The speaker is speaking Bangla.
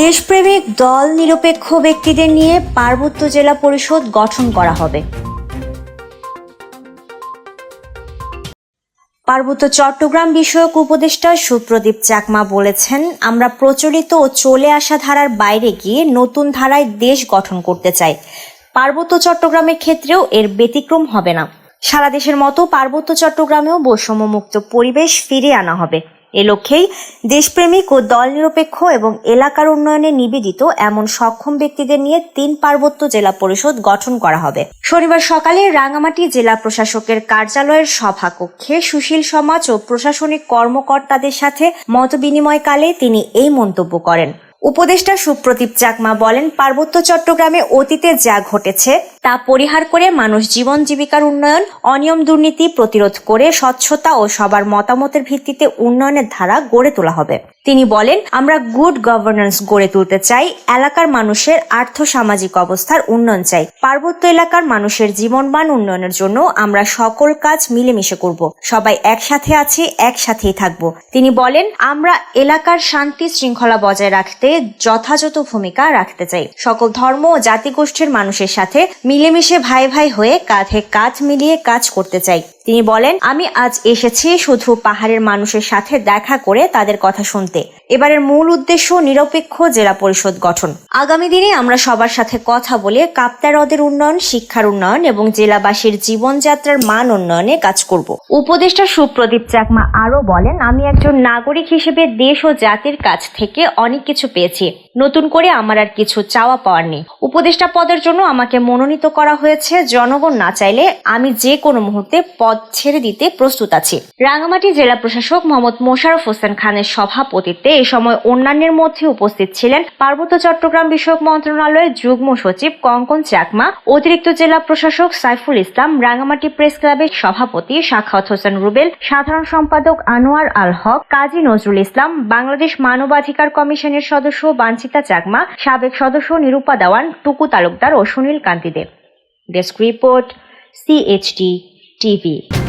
দেশপ্রেমিক দল নিরপেক্ষ ব্যক্তিদের নিয়ে পার্বত্য জেলা পরিষদ গঠন করা হবে। পার্বত্য চট্টগ্রাম বিষয়ক উপদেষ্টা সুপ্রদীপ চাকমা বলেছেন, আমরা প্রচলিত ও চলে আসা ধারার বাইরে গিয়ে নতুন ধারায় দেশ গঠন করতে চাই। পার্বত্য চট্টগ্রামের ক্ষেত্রেও এর ব্যতিক্রম হবে না। সারা দেশের মতো পার্বত্য চট্টগ্রামেও বৈষম্যমুক্ত পরিবেশ ফিরে আনা হবে। এ লক্ষ্যেই দেশপ্রেমিক ও দল নিরপেক্ষ এবং এলাকার উন্নয়নে নিবেদিত এমন সক্ষম ব্যক্তিদের নিয়ে তিন পার্বত্য জেলা পরিষদ গঠন করা হবে। শনিবার সকালে রাঙামাটি জেলা প্রশাসকের কার্যালয়ের সভাকক্ষে সুশীল সমাজ ও প্রশাসনিক কর্মকর্তাদের সাথে মতবিনিময়কালে তিনি এই মন্তব্য করেন। উপদেষ্টা সুপ্রদীপ চাকমা বলেন, পার্বত্য চট্টগ্রামে অতীতে যা ঘটেছে তা পরিহার করে মানুষ জীবন জীবিকার উন্নয়ন, অনিয়ম দুর্নীতি প্রতিরোধ করে স্বচ্ছতা ও সবার মতামতের ভিত্তিতে উন্নয়নের ধারা গড়ে তোলা হবে। তিনি বলেন, আমরা গুড গভর্নেন্স গড়ে তুলতে চাই, এলাকার মানুষের আর্থ সামাজিক অবস্থার উন্নয়ন চাই। পার্বত্য এলাকার মানুষের জীবনমান উন্নয়নের জন্য আমরা সকল কাজ মিলেমিশে করব। সবাই একসাথে আছি, একসাথেই থাকব। তিনি বলেন, আমরা এলাকার শান্তি শৃঙ্খলা বজায় রাখতে যথাযথ ভূমিকা রাখতে চাই। সকল ধর্ম ও জাতিগোষ্ঠীর মানুষের সাথে মিলেমিশে ভাই ভাই হয়ে কাঁধে কাঁধ মিলিয়ে কাজ করতে চাই। তিনি বলেন, আমি আজ এসেছি শুধু পাহাড়ের মানুষের সাথে দেখা করে তাদের কথা শুনতে। এবারের মূল উদ্দেশ্য নিরপেক্ষ জেলা পরিষদ গঠন। আগামী দিনে আমরা সবার সাথে কথা বলে কাপ্তা হ্রদের উন্নয়ন, শিক্ষার উন্নয়ন এবং জেলাবাসীর জীবনযাত্রার মান উন্নয়নে কাজ করব। উপদেষ্টা সুপ্রদীপ চাকমা আরও বলেন, আমি একজন নাগরিক হিসেবে দেশ ও জাতির কাছ থেকে অনেক কিছু পেয়েছি। নতুন করে আমার আর কিছু চাওয়া পাওয়ার নেই। উপদেষ্টা পদের জন্য আমাকে মনোনীত করা হয়েছে। জনগণ না চাইলে আমি যে কোনো মুহূর্তে পদ ছেড়ে দিতে প্রস্তুত আছি। রাঙামাটি জেলা প্রশাসক মোহাম্মদ মোশারফ হোসেন খানের সভাপতিত্বে এ সময় অন্যান্যের মধ্যে উপস্থিত ছিলেন পার্বত্য চট্টগ্রাম বিষয়ক মন্ত্রণালয়ের যুগ্ম সচিব কঙ্কন চাকমা, অতিরিক্ত জেলা প্রশাসক সাইফুল ইসলাম, রাঙামাটি প্রেস ক্লাবের সভাপতি সাখাওয়াত হোসেন রুবেল, সাধারণ সম্পাদক আনোয়ার আল হক, কাজী নজরুল ইসলাম, বাংলাদেশ মানবাধিকার কমিশনের সদস্য বাঞ্ছিতা চাকমা, সাবেক সদস্য নিরূপা দেওয়ান, টুকু তালুকদার ও Sunil Kanti Deb desk report CHT G B。